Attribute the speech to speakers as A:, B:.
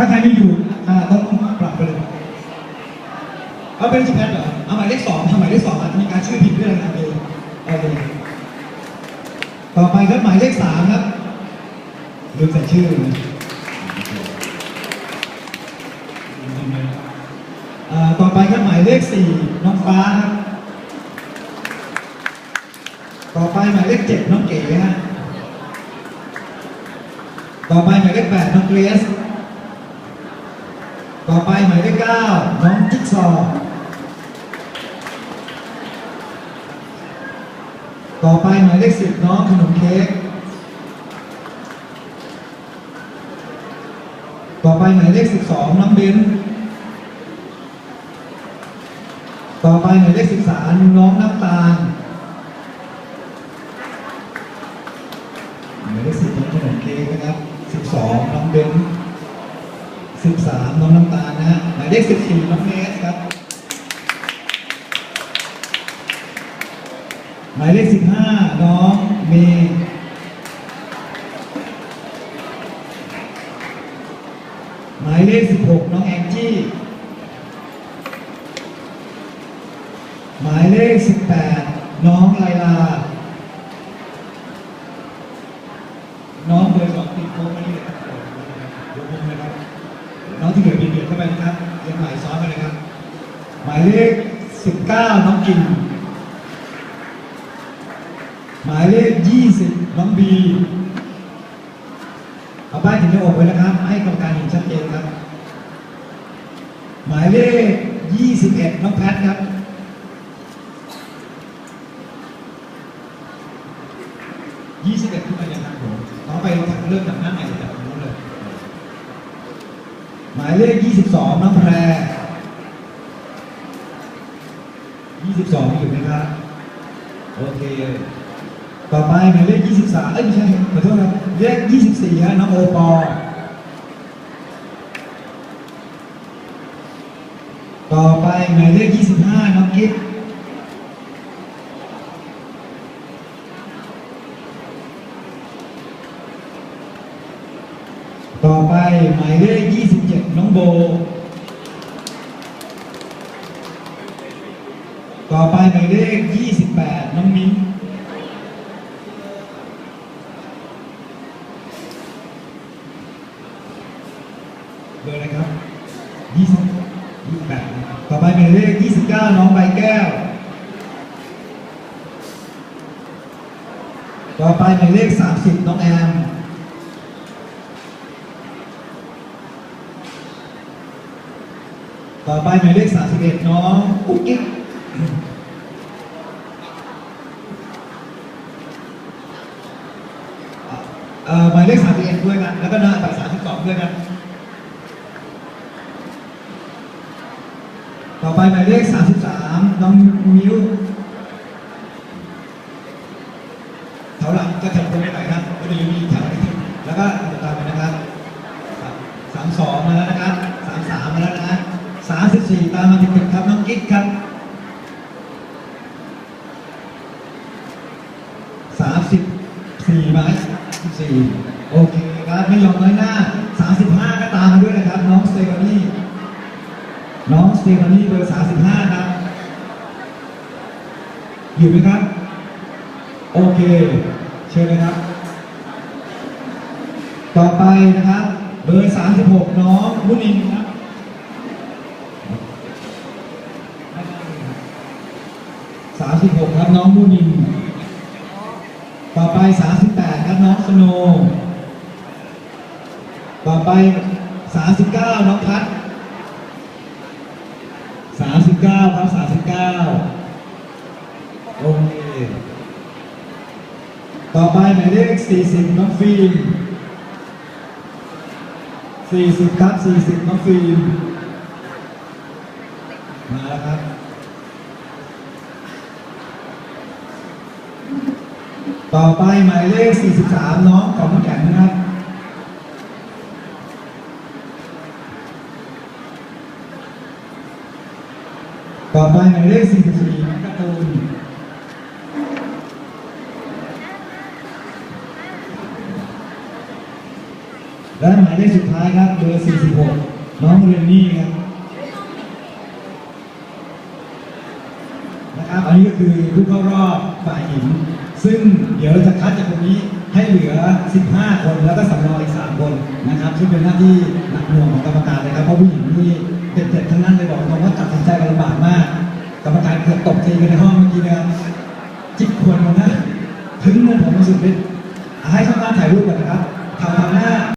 A: ถ้าใครไม่อยู่อ่าต้องปรับไปเลยเอาเป็นสิแพทเหรอเอาหมายเลขสองทำหมายเลขสองอาจจะมีการชื่อผิดด้วยนะครับเองโอเคต่อไปครับหมายเลขสามครับลืมใส่ชื่อนะอ่าต่อไปครับหมายเลขสี่น้องฟ้าครับต่อไปหมายเลขเจ็ดน้องเก๋ฮะต่อไปหมายเลขแปดน้องเกรซ ต่อไปหมายเลขเก้าน้องจิ๊กซอว์ต่อไปหมายเลขสิบน้องขนมเค้กต่อไปหมายเลขสิบสองน้องเบนต่อไปหมายเลขสิบสามน้องน้ำตาล 13 น้องน้ำตาลนะหมายเลข 14 น้องเนสครับ หมายเลข 15 น้องเมย์หมายเลข 16 น้องแองจี้ หมายเลข 18 น้องไลลา น้องที่เหลือเบียดเข้าไปนะครับเรียงหมายซ้อนไปเลยครับ หมายเลขสิบเก้าน้องกิน หมายเลขยี่สิบน้องบีเอาป้ายถึงจะอกไว้นะครับ ให้กรรมการเห็นชัดเจนครับ หมายเลขยี่สิบเอ็ดน้องแพทครับยี่สิบเอ็ดขึ้นมาอย่างนั้นผมต่อไปเริ่มจากหน้าใหม่จากตรงนู้นเลย หมายเลขยี่สิบสองน้องแพรยี่สิบสองอยู่ไหมครับ โอเค ต่อไปหมายเลขยี่สิบสามเอ้ยไม่ใช่ ขอโทษครับ เลขยี่สิบสี่ฮะ น้องโอปอต่อไปหมายเลขยี่สิบห้าน้องกิฟต์ต่อไปหมายเลข 27 น้องโบ ต่อไปหมายเลข 28 น้องมิ้นเบอร์อะไรครับ20 28ต่อไปหมายเลข 29 น้องใบแก้ว ต่อไปหมายเลข 30 น้องแอม ต่อไปหมายเลข31น้องกุ๊กกิ๊กเอ่อหมายเลข31ด้วยกันแล้วก็หน้าตัด32ด้วยกันต่อไปหมายเลข33น้องมิวแถวหลังจะแถวตรงนี้หนครับก็จะมีแถวแล้วก็ตามไปนะครับ32มาแล้วนะครับ33มาแล้วนะ 34 ตามมาติดๆครับน้องกิ๊กครับสามสิบสี่ไหมสี่โอเคครับไม่ยอมน้อยหน้าสามสิบห้าก็ตามมาด้วยนะครับ น้องสเตฟานีน้องสเตฟานีเบอร์สามสิบห้าครับ อยู่ไหมครับ โอเค เชิญเลยครับ ต่อไปนะครับ เบอร์สามสิบหกน้องมุนินครับ สามสิบหกครับน้องมุนิน ต่อไป 38 ครับน้องสโน ต่อไป 39 น้องพัด39 ครับ 39 โอเค ต่อไปหมายเลข 40 น้องฟิล์ม40 ครับ 40 น้องฟิล์ม มาแล้วครับ ต่อไปหมายเลข 43 น้องของน้ำแข็งนะครับต่อไปหมายเลข 44น้องการ์ตูนตและหมายเลขสุดท้ายครับเบอร์ 46 น้องเรนนี่ครับนะครับ อันนี้ก็คือผู้เข้ารอบฝ่ายหญิง ซึ่งเดี๋ยวเราจะคัดจากตรงนี้ให้เหลือ 15 คนแล้วก็สำรองอีก 3 คนนะครับซึ่งเป็นหน้าที่หนักหน่วงของกรรมการเลยครับเพราะผู้หญิงนี่เด็ดๆทั้งนั้นเลยบอกตรงว่าตัดสินใจกันลำบากมาก กรรมการเกือบตกทีกันในห้องเมื่อกี้นะครับจิกควรมันนะถึงเงินผมมาสุดฤทธิ์ให้ช่างภาพถ่ายรูปก่อนนะครับ